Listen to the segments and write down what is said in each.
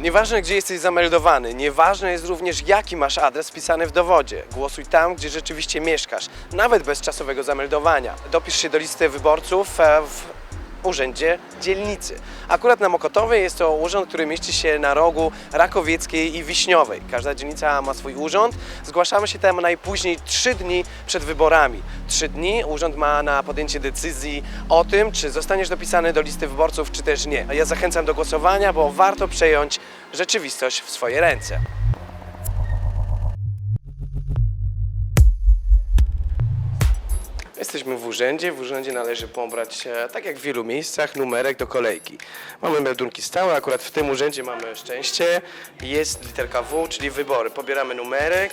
Nieważne, gdzie jesteś zameldowany, nieważne jest również, jaki masz adres wpisany w dowodzie. Głosuj tam, gdzie rzeczywiście mieszkasz, nawet bez czasowego zameldowania. Dopisz się do listy wyborców e, w urzędzie dzielnicy. Akurat na Mokotowie jest to urząd, który mieści się na rogu Rakowieckiej i Wiśniowej. Każda dzielnica ma swój urząd. Zgłaszamy się tam najpóźniej 3 dni przed wyborami. 3 dni urząd ma na podjęcie decyzji o tym, czy zostaniesz dopisany do listy wyborców, czy też nie. Ja zachęcam do głosowania, bo warto przejąć rzeczywistość w swoje ręce. Jesteśmy w urzędzie. W urzędzie należy pobrać, e, tak jak w wielu miejscach, numerek do kolejki. Mamy meldunki stałe, akurat w tym urzędzie mamy szczęście. Jest literka W, czyli wybory. Pobieramy numerek.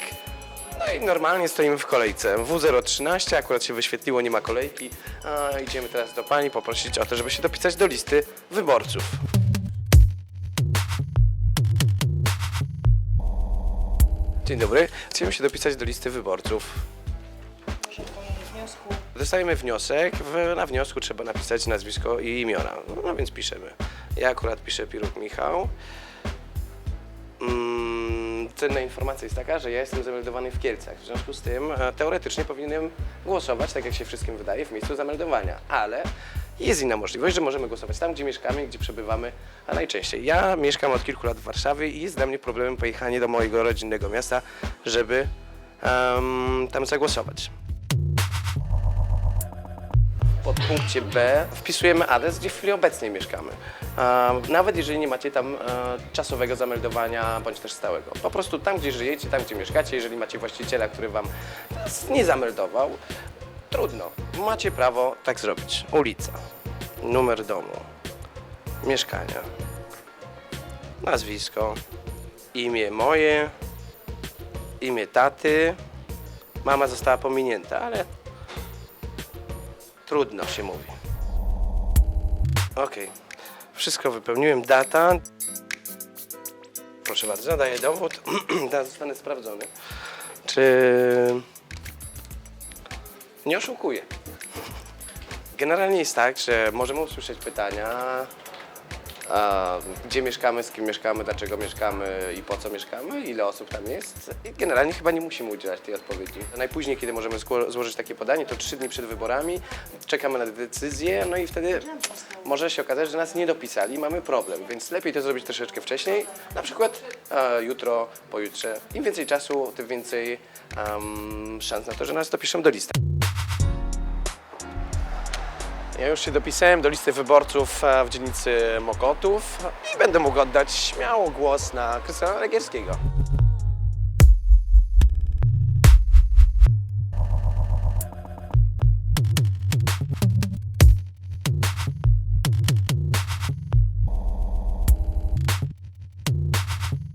No i normalnie stoimy w kolejce. W013 akurat się wyświetliło, nie ma kolejki. A, idziemy teraz do pani poprosić o to, żeby się dopisać do listy wyborców. Dzień dobry. Chcemy się dopisać do listy wyborców. Dostajemy wniosek, w, na wniosku trzeba napisać nazwisko i imiona. No, no więc piszemy. Ja akurat piszę Piruk Michał. Mm, cenna informacja jest taka, że ja jestem zameldowany w Kielcach. W związku z tym e, teoretycznie powinienem głosować, tak jak się wszystkim wydaje, w miejscu zameldowania. Ale jest inna możliwość, że możemy głosować tam, gdzie mieszkamy, gdzie przebywamy, a najczęściej. Ja mieszkam od kilku lat w Warszawie i jest dla mnie problemem pojechanie do mojego rodzinnego miasta, żeby em, tam zagłosować pod punkcie B wpisujemy adres, gdzie w chwili obecnej mieszkamy. Nawet jeżeli nie macie tam e, czasowego zameldowania bądź też stałego. Po prostu tam, gdzie żyjecie, tam, gdzie mieszkacie, jeżeli macie właściciela, który wam nie zameldował, trudno. Macie prawo tak zrobić. Ulica, numer domu, mieszkania, nazwisko, imię moje, imię taty. Mama została pominięta, ale Trudno się mówi. Okej. Wszystko wypełniłem. Data. Proszę bardzo, daję dowód. Teraz zostanę sprawdzony. Czy nie oszukuję? Generalnie jest tak, że możemy usłyszeć pytania, gdzie mieszkamy, z kim mieszkamy, dlaczego mieszkamy i po co mieszkamy, ile osób tam jest. I generalnie chyba nie musimy udzielać tej odpowiedzi. Najpóźniej, kiedy możemy złożyć takie podanie, to trzy dni przed wyborami. Czekamy na decyzję, no i wtedy może się okazać, że nas nie dopisali, mamy problem, więc lepiej to zrobić troszeczkę wcześniej, na przykład e, jutro, pojutrze. Im więcej czasu, tym więcej szans na to, że nas dopiszą do listy. Ja już się dopisałem do listy wyborców e, w dzielnicy Mokotów i będę mógł oddać śmiało głos na Krystiana Legierskiego.